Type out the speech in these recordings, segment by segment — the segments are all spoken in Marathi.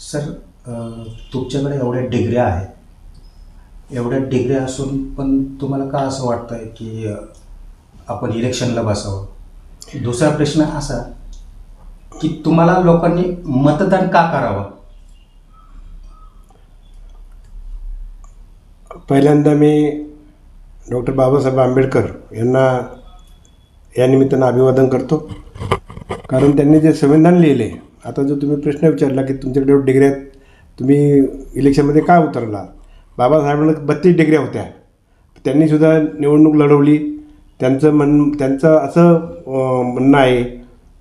सर तुमच्याकडे एवढ्या डिग्र्या आहेत. एवढ्या डिग्र्या असून पण तुम्हाला का असं वाटतं आहे की आपण इलेक्शनला बसावं? दुसरा प्रश्न असा की तुम्हाला लोकांनी मतदान का करावं? पहिल्यांदा मी डॉक्टर बाबासाहेब आंबेडकर यांना या निमित्तानं अभिवादन करतो. कारण त्यांनी जे संविधान लिहिले आता जो तुम्ही प्रश्न विचारला की तुमच्याकडे डिग्र्यात डिग्र्या तुम्ही इलेक्शनमध्ये का उतरला? बाबासाहेबांना बत्तीस डिग्र्या होत्या. त्यांनीसुद्धा निवडणूक लढवली. त्यांचं म्हण त्यांचं असं म्हणणं आहे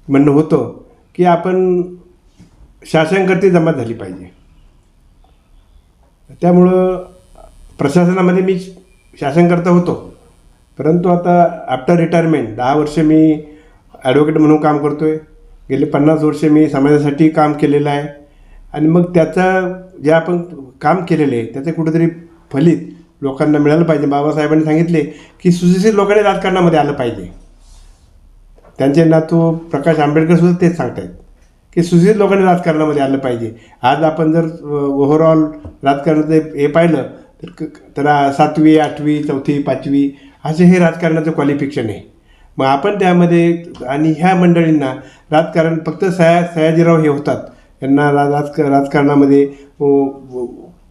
म्हणणं होतं की आपण शासनकर्ते जमा झाली पाहिजे. त्यामुळं प्रशासनामध्ये मी शासनकर्ता होतो. परंतु आता आफ्टर रिटायरमेंट दहा वर्ष मी ॲडव्होकेट म्हणून काम करतो आहे गेले पन्नास वर्ष मी समाजासाठी काम केलेलं आहे. आणि मग त्याचा जे आपण काम केलेलं आहे त्याचं कुठेतरी फलित लोकांना मिळालं पाहिजे. बाबासाहेबांनी सांगितले की सुशिक्षित लोकांनी राजकारणामध्ये आलं पाहिजे. त्यांचे नातू प्रकाश आंबेडकर सुद्धा तेच सांगतायत की सुशिक्षित लोकांनी राजकारणामध्ये आलं पाहिजे. आज आपण जर ओव्हरऑल राजकारणाचं हे पाहिलं तर क- तर सातवी आठवी चौथी पाचवी असे हे राजकारणाचं क्वालिफिकेशन आहे. मग आपण त्यामध्ये आणि ह्या मंडळींना राजकारण फक्त सया सयाजीराव हे होतात. यांना रा राजक राजकारणामध्ये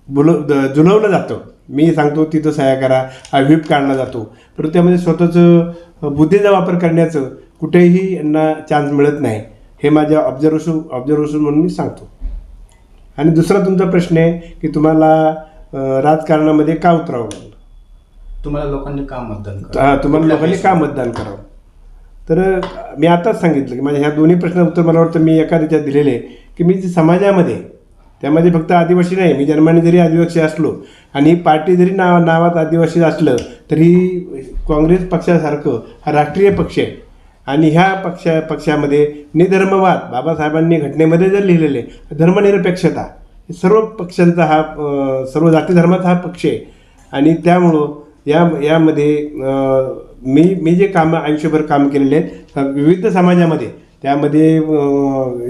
बुल द- जुलवलं जातं. मी सांगतो तिथं सह्या करा व्हीप काढला जातो. परंतु त्यामध्ये स्वतःचं बुद्धीचा वापर करण्याचं कुठेही यांना चान्स मिळत नाही. हे माझ्या ऑब्झर्वेशन ऑब्झर्वेशन म्हणून मी सांगतो. आणि दुसरा तुमचा प्रश्न आहे की तुम्हाला राजकारणामध्ये का उतरावं लागलं? तुम्हाला लोकांनी का मतदान हा, तुम्हाला लोकांनी का मतदान करावं? तर मी आताच सांगितलं की माझ्या ह्या दोन्ही प्रश्न उत्तर मला वाटतं मी एका रित्यात दिलेले आहे की मी जे समाजामध्ये त्यामध्ये फक्त आदिवासी नाही मी जन्माने जरी आदिवासी असलो आणि पार्टी जरी नाव नावात आदिवासी असलं तरी काँग्रेस पक्षासारखं हा राष्ट्रीय पक्ष आहे. आणि ह्या पक्षा पक्षामध्ये निधर्मवाद बाबासाहेबांनी घटनेमध्ये जर लिहिलेले धर्मनिरपेक्षता सर्व पक्षांचा हा सर्व जाती धर्माचा हा पक्ष आहे. आणि त्यामुळं या यामध्ये मी मी जे कामं आयुष्यभर काम केलेले आहेत विविध समाजामध्ये त्यामध्ये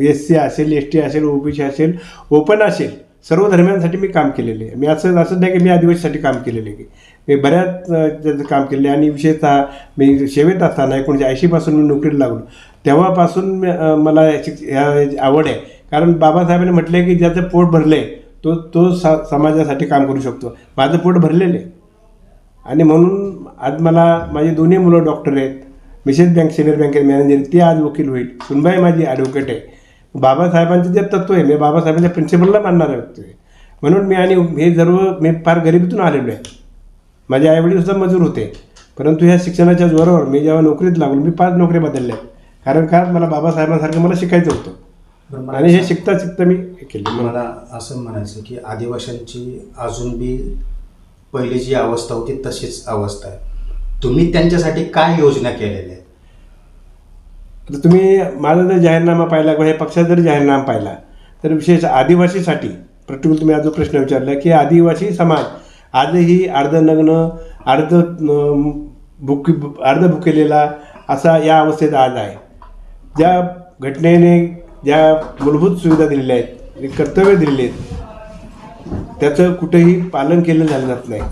एस सी असेल एस टी असेल ओबीसी असेल ओपन असेल सर्व धर्मांसाठी मी काम केलेले आहे. मी असं असं नाही की मी आदिवासीसाठी काम केलेले आहे. मी बऱ्याच त्याचं काम केलेलं आहे. आणि विशेषतः मी सेवेत असताना एकोणीसशे ऐंशीपासून मी नोकरीला लागलो. तेव्हापासून मला याची ह्या- आवड आहे. कारण बाबासाहेबांनी म्हटलं की ज्याचं पोट भरलं आहे तो तो सा समाजासाठी काम करू शकतो. माझं पोट भरलेलं आहे. आणि म्हणून आज मला माझी दोन्ही मुलं डॉक्टर आहेत. मिसेस बँक सिनियर बँकेत मॅनेजर ती आज वकील होईल. सुनबाई माझी ॲडव्होकेट आहे. बाबासाहेबांचं जे तत्व आहे मी बाबासाहेबांच्या प्रिन्सिपलला मानणारा व्यक्ती आहे. म्हणून मी आणि हे सर्व मी फार गरिबीतून आलेलो आहे. माझे आईवडील सुद्धा मजूर होते. परंतु ह्या शिक्षणाच्या जोरावर मी जेव्हा नोकरीत लागलो मी पाच नोकऱ्या बदलल्या. कारण का? मला बाबासाहेबांसारखं मला शिकायचं होतं. आणि हे शिकता शिकता मी केलं. मला असं म्हणायचं की आदिवासींची अजून बी पहिली जी अवस्था होती तशीच अवस्था आहे. तुम्ही त्यांच्यासाठी काय योजना केलेल्या आहेत? तर तुम्ही माझा जर जाहीरनामा पाहिला किंवा हे पक्षाचा जर जाहीरनामा पाहिला तर विशेष आदिवासीसाठी पर्टिक्युलर तुम्ही आज जो प्रश्न विचारला की आदिवासी समाज आजही अर्धनग्न अर्ध भुक अर्ध भुकेलेला असा या अवस्थेत आज आहे. ज्या घटनेने ज्या मूलभूत सुविधा दिलेल्या आहेत कर्तव्य दिलेले आहेत त्याचं कुठेही पालन केलं झालं जात नाही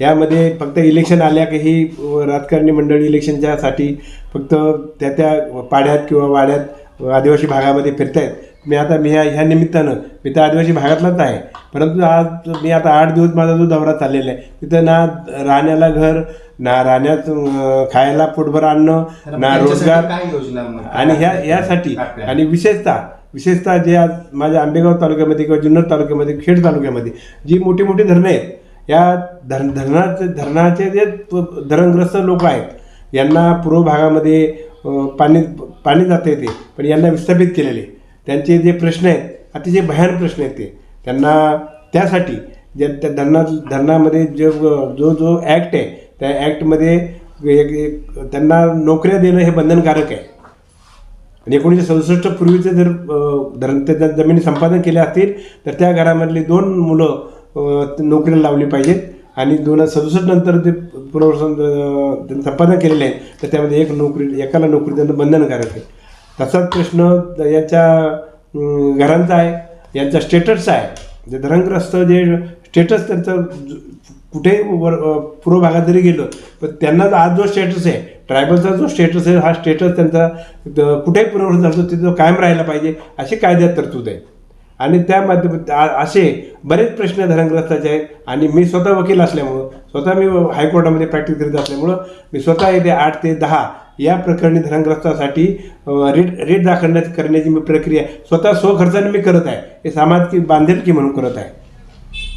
यामध्ये फक्त इलेक्शन आल्या की ही अ, राजकारणी मंडळी इलेक्शनच्यासाठी फक्त त्या त्या पाड्यात किंवा वाड्यात आदिवासी भागामध्ये फिरतायत मी आता मी ह्या ह्या निमित्तानं मी तर आदिवासी भागातलाच आहे परंतु आज मी आता आठ दिवस माझा जो दौरा चाललेला आहे तिथं ना राहण्याला घर ना राहण्यात खायला पोटभर अन्न ना रोजगार? आणि ह्या यासाठी? आणि विशेषतः विशेषतः जे आज माझ्या आंबेगाव तालुक्यामध्ये किंवा जुन्नर तालुक्यामध्ये खेड तालुक्यामध्ये जी मोठी मोठी धरणं आहेत या धर धरणाचे धरणाचे जे प- धरणग्रस्त लोक आहेत यांना पूर्व भागामध्ये पाणी पाणी जातं येते पण यांना विस्थापित केलेले. त्यांचे जे प्रश्न आहेत अतिशय भयान प्रश्न आहेत ते. त्यांना त्यासाठी जे त्या धरणा धरणामध्ये जो जो जो ॲक्ट आहे त्या ॲक्टमध्ये एक एक त्यांना नोकऱ्या देणं हे बंधनकारक आहे. आणि एकोणीसशे सदुसष्ट पूर्वीचे जर धरण त्या जमिनी संपादन केल्या असतील तर त्या घरामधली दोन मुलं नोकरीला लावली पाहिजेत. आणि दोन हजार सदुसष्ट नंतर ते पुनर्वसन संपादन केलेले आहे तर त्यामध्ये एक नोकरी एकाला नोकरी देणं बंधनकारक आहे. तसाच प्रश्न याच्या घरांचा आहे यांचा स्टेटस आहे. जे धरणग्रस्त जे स्टेटस त्यांचं कुठे कुठेही वर पूर्व भागात जरी गेलो पण त्यांना आज जो स्टेटस आहे ट्रायबलचा जो स्टेटस आहे हा स्टेटस त्यांचा कुठेही पुरवठा चालतो तिथं कायम राहायला पाहिजे अशी कायद्यात तरतूद आहे आणि त्या माध्यमात आ- असे बरेच प्रश्न धरणग्रस्ताचे आहेत. आणि मी स्वतः वकील असल्यामुळं स्वतः मी हायकोर्टामध्ये प्रॅक्टिस करीत असल्यामुळं मी स्वतः येते आठ ते दहा या प्रकरणी धरणग्रस्तासाठी रेट रेट दाखल करण्याची मी प्रक्रिया स्वतः स्वखर्चाने मी करत आहे. हे सामाजिक बांधिलकी म्हणून करत आहे.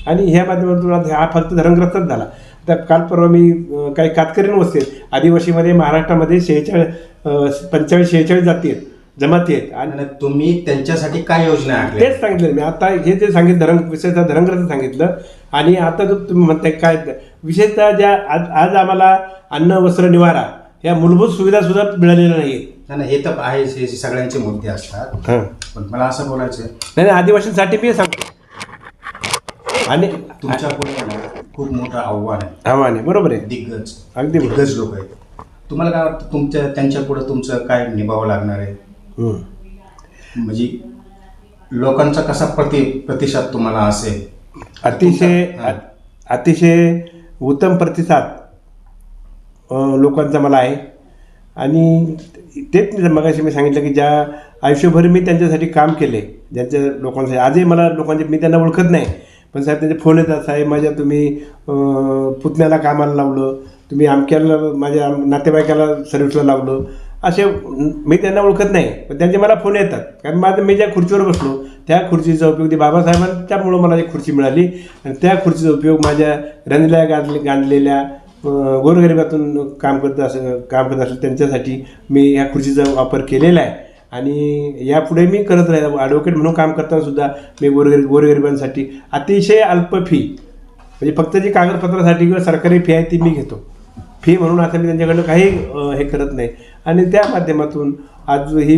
आणि ह्या माध्यमातून हा फक्त धरणग्रस्तच झाला. तर काल परवा मी काही कातकरीण वस्ती आहेत आदिवासीमध्ये महाराष्ट्रामध्ये शेहेचाळीस पंचेचाळीस शेहेचाळीस जाती आहेत जमाती आहेत. आणि तुम्ही त्यांच्यासाठी काय योजना आखल्या तेच सांगितलं मी. आता हे जे सांगितलं धरण विशेषतः धरणग्रस्त सांगितलं आणि आता जो तुम्ही म्हणताय काय विशेषतः ज्या आज आज आम्हाला अन्न वस्त्र निवारा या मूलभूत सुविधा सुद्धा मिळालेल्या नाही आहेत नाही, हे तर आहे सगळ्यांचे मुद्दे असतात. पण मला असं बोलायचं आहे, नाही आदिवासींसाठी मी सांगतो. आणि तुमच्यापुढे खूप मोठं आव्हान आहे. आव्हान आहे बरोबर आहे. दिग्गज. अगदी बरोबर. दिग्गज लोक आहेत. तुम्हाला काय वाटतं तुमच्या त्यांच्या पुढे तुमचं काय निभावं लागणार आहे? हम्म. म्हणजे लोकांचा कसा प्रति प्रतिसाद तुम्हाला असेल? अतिशय हां. अतिशय उत्तम प्रतिसाद अ, लोकांचा मला आहे. आणि तेच मगाशी मी सांगितलं की ज्या आयुष्यभर मी त्यांच्यासाठी काम केले ज्यांच्या लोकांसाठी आजही मला लोकांचे मी त्यांना ओळखत नाही. पण साहेब त्यांचे फोन येतात. साहेब माझ्या तुम्ही पुतण्याला कामाला लावलं. तुम्ही आमक्याला माझ्या नातेवाईकाला सर्व्हिसला लावलं. असे मी त्यांना ओळखत नाही पण त्यांचे मला फोन येतात. कारण माझं मी ज्या खुर्चीवर बसलो त्या खुर्चीचा उपयोग ते बाबासाहेबांच्यामुळं मला एक खुर्ची मिळाली. आणि त्या खुर्चीचा उपयोग माझ्या रंजल्या गांधले गांधलेल्या गोरगरिबातून काम करत असं काम करत असेल त्यांच्यासाठी मी ह्या खुर्चीचा वापर केलेला आहे. आणि यापुढे मी करत राहील. ॲडव्होकेट म्हणून काम करताना सुद्धा मी गोरगरीब गोरगरिबांसाठी अतिशय अल्प फी म्हणजे फक्त जी कागदपत्रासाठी किंवा सरकारी फी आहे ती मी घेतो. फी म्हणून आता मी त्यांच्याकडनं काही हे करत नाही. आणि त्या माध्यमातून आज ही